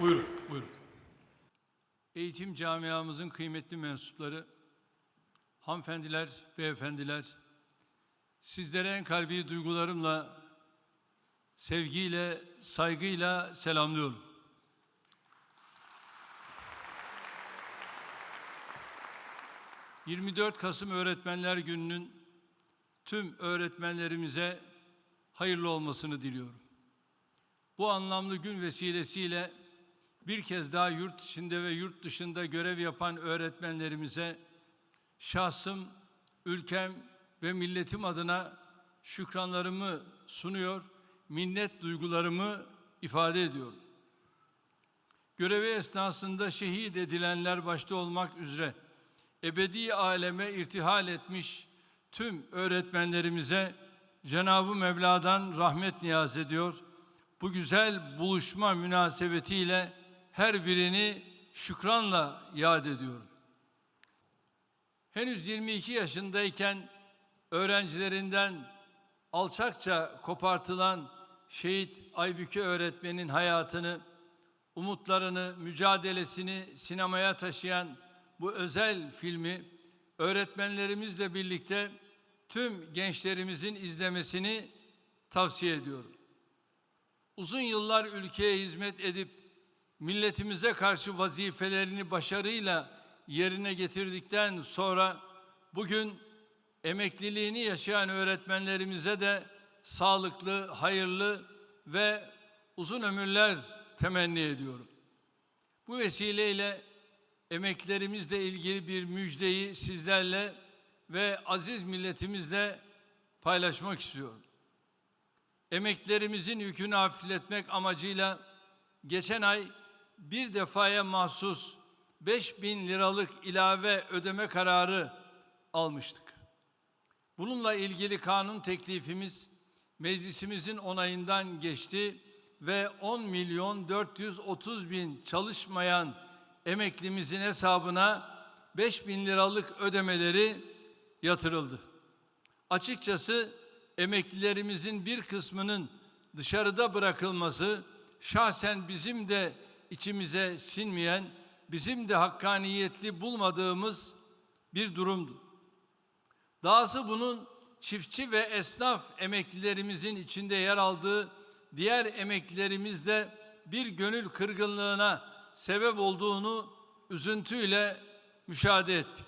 Buyurun, buyurun. Eğitim camiamızın kıymetli mensupları, hanımefendiler, beyefendiler, sizlere en kalbi duygularımla, sevgiyle, saygıyla selamlıyorum. ...24 Kasım Öğretmenler Günü'nün tüm öğretmenlerimize hayırlı olmasını diliyorum. Bu anlamlı gün vesilesiyle bir kez daha yurt içinde ve yurt dışında görev yapan öğretmenlerimize şahsım, ülkem ve milletim adına şükranlarımı sunuyor, minnet duygularımı ifade ediyorum. Görevi esnasında şehit edilenler başta olmak üzere ebedi aleme irtihal etmiş tüm öğretmenlerimize Cenab-ı Mevla'dan rahmet niyaz ediyor. Bu güzel buluşma münasebetiyle her birini şükranla yad ediyorum. Henüz 22 yaşındayken öğrencilerinden alçakça kopartılan şehit Aybüke öğretmenin hayatını, umutlarını, mücadelesini sinemaya taşıyan bu özel filmi öğretmenlerimizle birlikte tüm gençlerimizin izlemesini tavsiye ediyorum. Uzun yıllar ülkeye hizmet edip milletimize karşı vazifelerini başarıyla yerine getirdikten sonra bugün emekliliğini yaşayan öğretmenlerimize de sağlıklı, hayırlı ve uzun ömürler temenni ediyorum. Bu vesileyle emeklerimizle ilgili bir müjdeyi sizlerle ve aziz milletimizle paylaşmak istiyorum. Emeklerimizin yükünü hafifletmek amacıyla geçen ay bir defaya mahsus 5 bin liralık ilave ödeme kararı almıştık. Bununla ilgili kanun teklifimiz meclisimizin onayından geçti ve 10 milyon 430 bin çalışmayan emeklimizin hesabına 5 bin liralık ödemeleri yatırıldı. Açıkçası emeklilerimizin bir kısmının dışarıda bırakılması şahsen bizim de içimize sinmeyen, bizim de hakkaniyetli bulmadığımız bir durumdu. Dahası bunun çiftçi ve esnaf emeklilerimizin içinde yer aldığı diğer emeklilerimizde bir gönül kırgınlığına sebep olduğunu üzüntüyle müşahede ettik.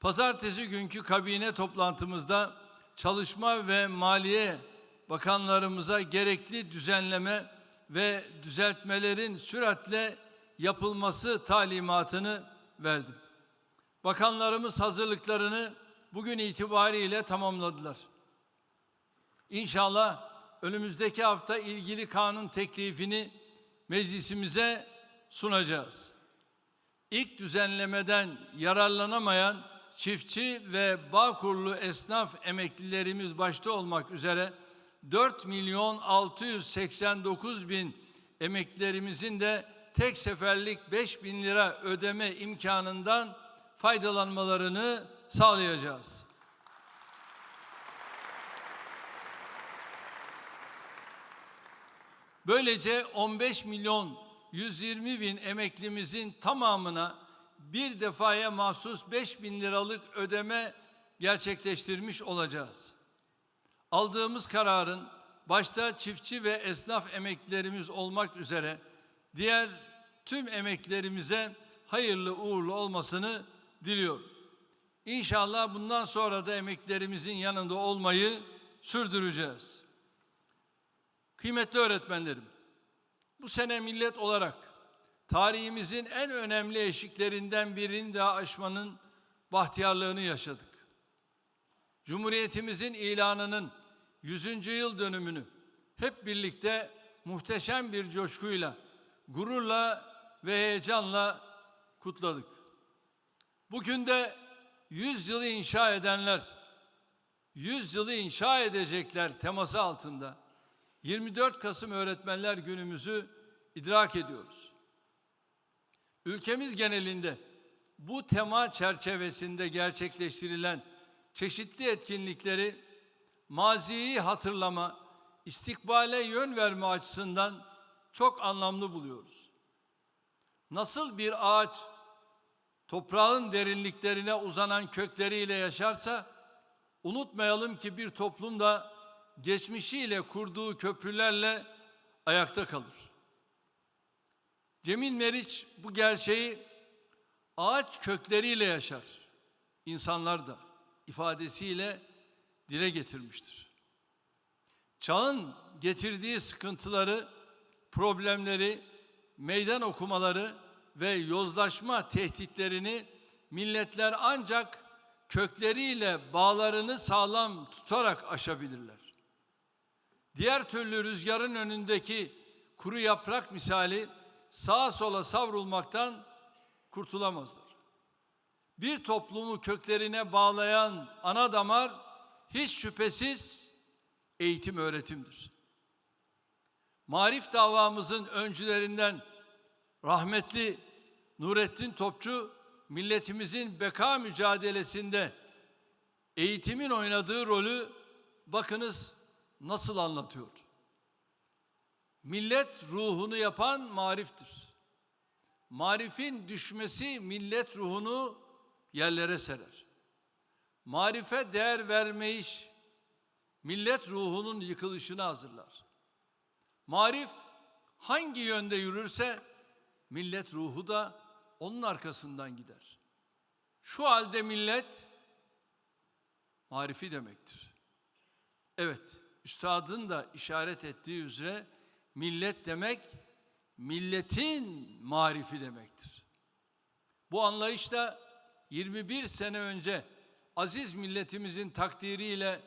Pazartesi günkü kabine toplantımızda Çalışma ve Maliye Bakanlarımıza gerekli düzenleme ve düzeltmelerin süratle yapılması talimatını verdim. Bakanlarımız hazırlıklarını bugün itibariyle tamamladılar. İnşallah önümüzdeki hafta ilgili kanun teklifini meclisimize sunacağız. İlk düzenlemeden yararlanamayan çiftçi ve bağkurlu esnaf emeklilerimiz başta olmak üzere 4 milyon 689 bin emeklilerimizin de tek seferlik 5 bin lira ödeme imkanından faydalanmalarını sağlayacağız. Böylece 15 milyon 120 bin emeklimizin tamamına bir defaya mahsus 5 bin liralık ödeme gerçekleştirmiş olacağız. Aldığımız kararın başta çiftçi ve esnaf emeklilerimiz olmak üzere diğer tüm emeklerimize hayırlı uğurlu olmasını diliyorum. İnşallah bundan sonra da emeklerimizin yanında olmayı sürdüreceğiz. Kıymetli öğretmenlerim, bu sene millet olarak tarihimizin en önemli eşiklerinden birini daha aşmanın bahtiyarlığını yaşadık. Cumhuriyetimizin ilanının 100. yıl dönümünü hep birlikte muhteşem bir coşkuyla, gururla ve heyecanla kutladık. Bugün de 100 yılı inşa edenler, 100 yılı inşa edecekler teması altında 24 Kasım Öğretmenler Günümüzü idrak ediyoruz. Ülkemiz genelinde bu tema çerçevesinde gerçekleştirilen çeşitli etkinlikleri maziyi hatırlama, istikbale yön verme açısından çok anlamlı buluyoruz. nasıl bir ağaç toprağın derinliklerine uzanan kökleriyle yaşarsa unutmayalım ki bir toplum da geçmişiyle kurduğu köprülerle ayakta kalır. Cemil Meriç bu gerçeği ağaç kökleriyle yaşar. İnsanlar da ifadesiyle dile getirmiştir. Çağın getirdiği sıkıntıları, problemleri, meydan okumaları ve yozlaşma tehditlerini milletler ancak kökleriyle bağlarını sağlam tutarak aşabilirler. Diğer türlü rüzgarın önündeki kuru yaprak misali sağa sola savrulmaktan kurtulamazlar. Bir toplumu köklerine bağlayan ana damar hiç şüphesiz eğitim öğretimdir. Marif davamızın öncülerinden rahmetli Nurettin Topçu milletimizin beka mücadelesinde eğitimin oynadığı rolü bakınız nasıl anlatıyor. Millet ruhunu yapan mariftir. Marifin düşmesi millet ruhunu yerlere serer. Marife değer vermeyiş millet ruhunun yıkılışını hazırlar. Marif hangi yönde yürürse millet ruhu da onun arkasından gider. Şu halde millet marifi demektir. Evet, üstadın da işaret ettiği üzere millet demek milletin marifi demektir. Bu anlayışla 21 sene önce aziz milletimizin takdiriyle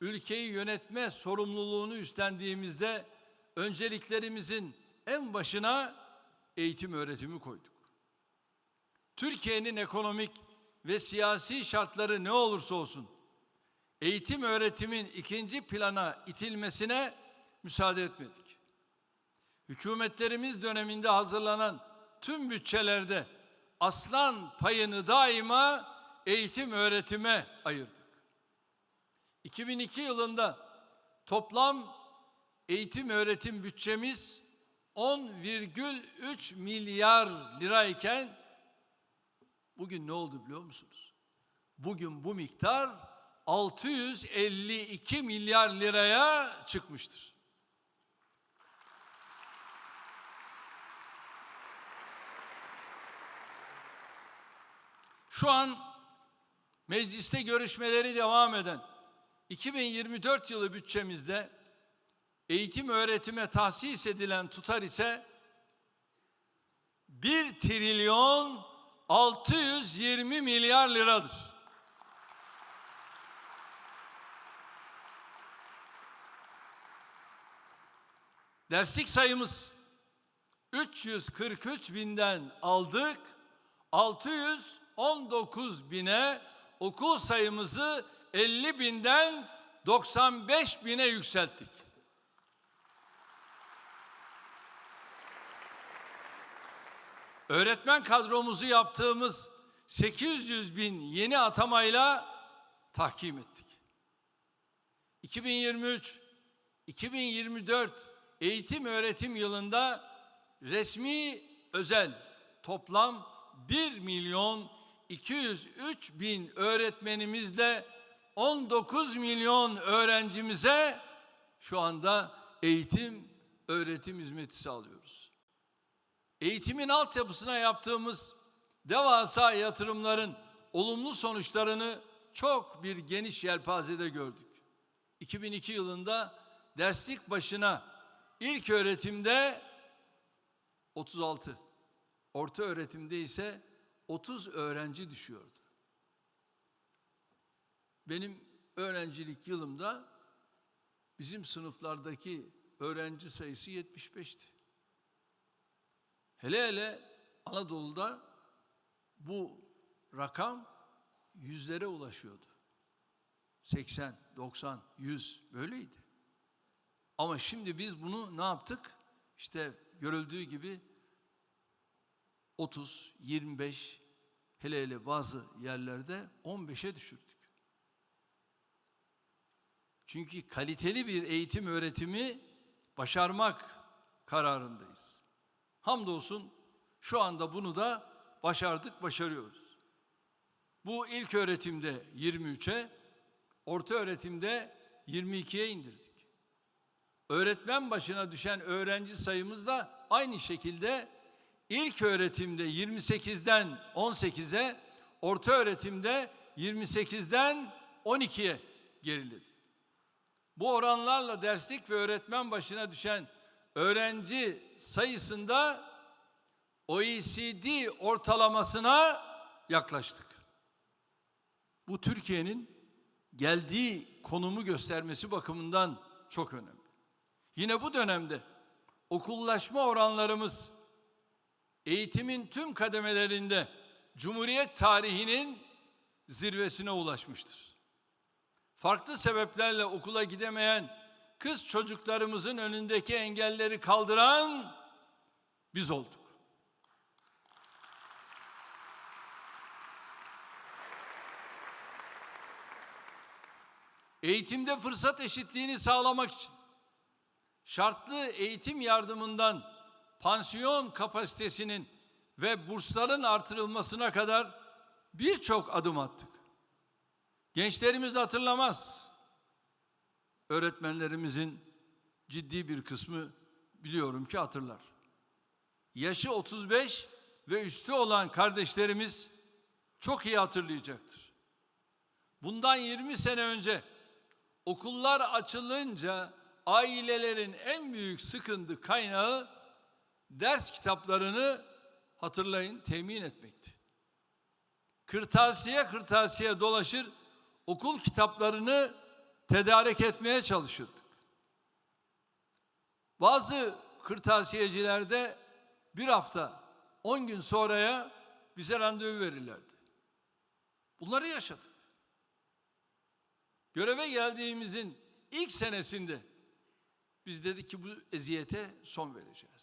ülkeyi yönetme sorumluluğunu üstlendiğimizde önceliklerimizin en başına eğitim öğretimi koyduk. Türkiye'nin ekonomik ve siyasi şartları ne olursa olsun eğitim öğretimin ikinci plana itilmesine müsaade etmedik. Hükümetlerimiz döneminde hazırlanan tüm bütçelerde aslan payını daima eğitim öğretime ayırdık. 2002 yılında toplam eğitim öğretim bütçemiz 10,3 milyar lirayken bugün ne oldu biliyor musunuz? Bugün bu miktar 652 milyar liraya çıkmıştır. Şu an mecliste görüşmeleri devam eden 2024 yılı bütçemizde eğitim öğretime tahsis edilen tutar ise 1 trilyon 620 milyar liradır. Derslik sayımız 343 binden aldık, 619 bine okul sayımızı 50 binden 95 bine yükselttik. Öğretmen kadromuzu yaptığımız 800 bin yeni atamayla tahkim ettik. 2023-2024 eğitim öğretim yılında resmi özel toplam 1 milyon 203 bin öğretmenimizle 19 milyon öğrencimize şu anda eğitim öğretim hizmeti sağlıyoruz. Eğitimin altyapısına yaptığımız devasa yatırımların olumlu sonuçlarını çok bir geniş yelpazede gördük. 2002 yılında derslik başına ilk öğretimde 36, orta öğretimde ise 30 öğrenci düşüyordu. Benim öğrencilik yılımda bizim sınıflardaki öğrenci sayısı 75'ti. Hele hele Anadolu'da bu rakam yüzlere ulaşıyordu. 80, 90, 100 böyleydi. Ama şimdi biz bunu ne yaptık? İşte görüldüğü gibi 30, 25, hele hele bazı yerlerde 15'e düşürdük. Çünkü kaliteli bir eğitim öğretimi başarmak kararındayız. Hamdolsun Şu anda bunu da başardık, başarıyoruz. Bu ilk öğretimde 23'e, orta öğretimde 22'ye indirdik. Öğretmen başına düşen öğrenci sayımız da aynı şekilde ilk öğretimde 28'den 18'e, orta öğretimde 28'den 12'ye geriledi. Bu oranlarla derslik ve öğretmen başına düşen öğrenci sayısında OECD ortalamasına yaklaştık. Bu Türkiye'nin geldiği konumu göstermesi bakımından çok önemli. Yine bu dönemde okullaşma oranlarımız eğitimin tüm kademelerinde Cumhuriyet tarihinin zirvesine ulaşmıştır. Farklı sebeplerle okula gidemeyen kız çocuklarımızın önündeki engelleri kaldıran biz olduk. Eğitimde fırsat eşitliğini sağlamak için şartlı eğitim yardımından pansiyon kapasitesinin ve bursların artırılmasına kadar birçok adım attık. Gençlerimiz hatırlamaz. Öğretmenlerimizin ciddi bir kısmı biliyorum ki hatırlar. Yaşı 35 ve üstü olan kardeşlerimiz çok iyi hatırlayacaktır. Bundan 20 sene önce okullar açılınca ailelerin en büyük sıkıntı kaynağı ders kitaplarını hatırlayın temin etmekti. Kırtasiye kırtasiye dolaşır okul kitaplarını tedarik etmeye çalışırdık. Bazı kırtasiyecilerde bir hafta, on gün sonraya bize randevu verirlerdi. Bunları yaşadık. Göreve geldiğimizin ilk senesinde biz dedik ki bu eziyete son vereceğiz.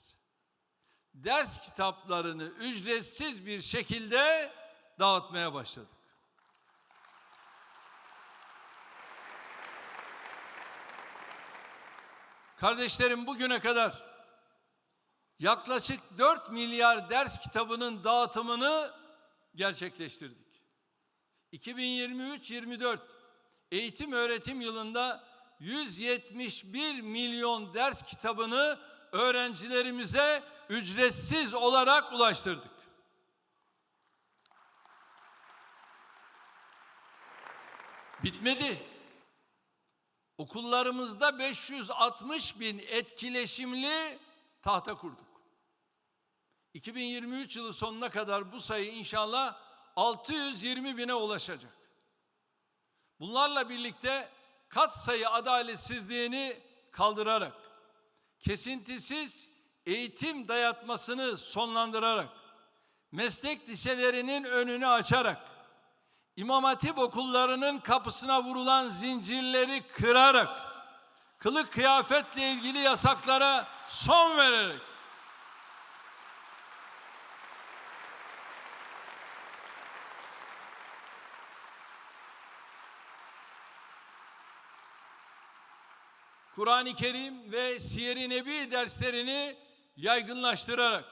Ders kitaplarını ücretsiz bir şekilde dağıtmaya başladık. Kardeşlerim bugüne kadar yaklaşık 4 milyar ders kitabının dağıtımını gerçekleştirdik. 2023-24 eğitim öğretim yılında 171 milyon ders kitabını öğrencilerimize ücretsiz olarak ulaştırdık. Bitmedi. Okullarımızda 560 bin etkileşimli tahta kurduk. 2023 yılı sonuna kadar bu sayı inşallah 620 bine ulaşacak. Bunlarla birlikte kat sayı adaletsizliğini kaldırarak, kesintisiz eğitim dayatmasını sonlandırarak, meslek liselerinin önünü açarak, İmam Hatip okullarının kapısına vurulan zincirleri kırarak, kılık kıyafetle ilgili yasaklara son vererek, Kur'an-ı Kerim ve Siyer-i Nebi derslerini yaygınlaştırarak,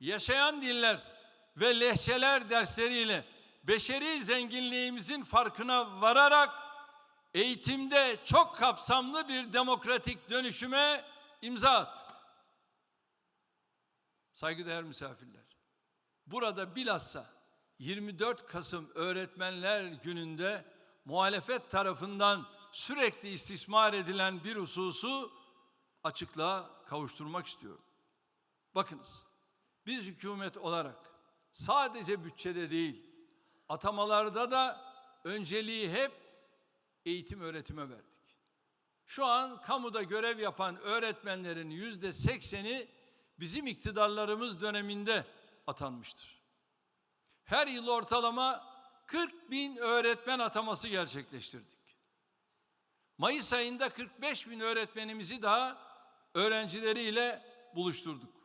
yaşayan diller ve lehçeler dersleriyle beşeri zenginliğimizin farkına vararak eğitimde çok kapsamlı bir demokratik dönüşüme imza attık. Saygıdeğer misafirler, burada bilhassa 24 Kasım Öğretmenler Günü'nde muhalefet tarafından sürekli istismar edilen bir hususu açıklığa kavuşturmak istiyorum. Bakınız, biz hükümet olarak sadece bütçede değil, atamalarda da önceliği hep eğitim öğretime verdik. Şu an kamuda görev yapan öğretmenlerin yüzde sekseni bizim iktidarlarımız döneminde atanmıştır. Her yıl ortalama 40 bin öğretmen ataması gerçekleştirdik. Mayıs ayında 45 bin öğretmenimizi daha öğrencileriyle buluşturduk.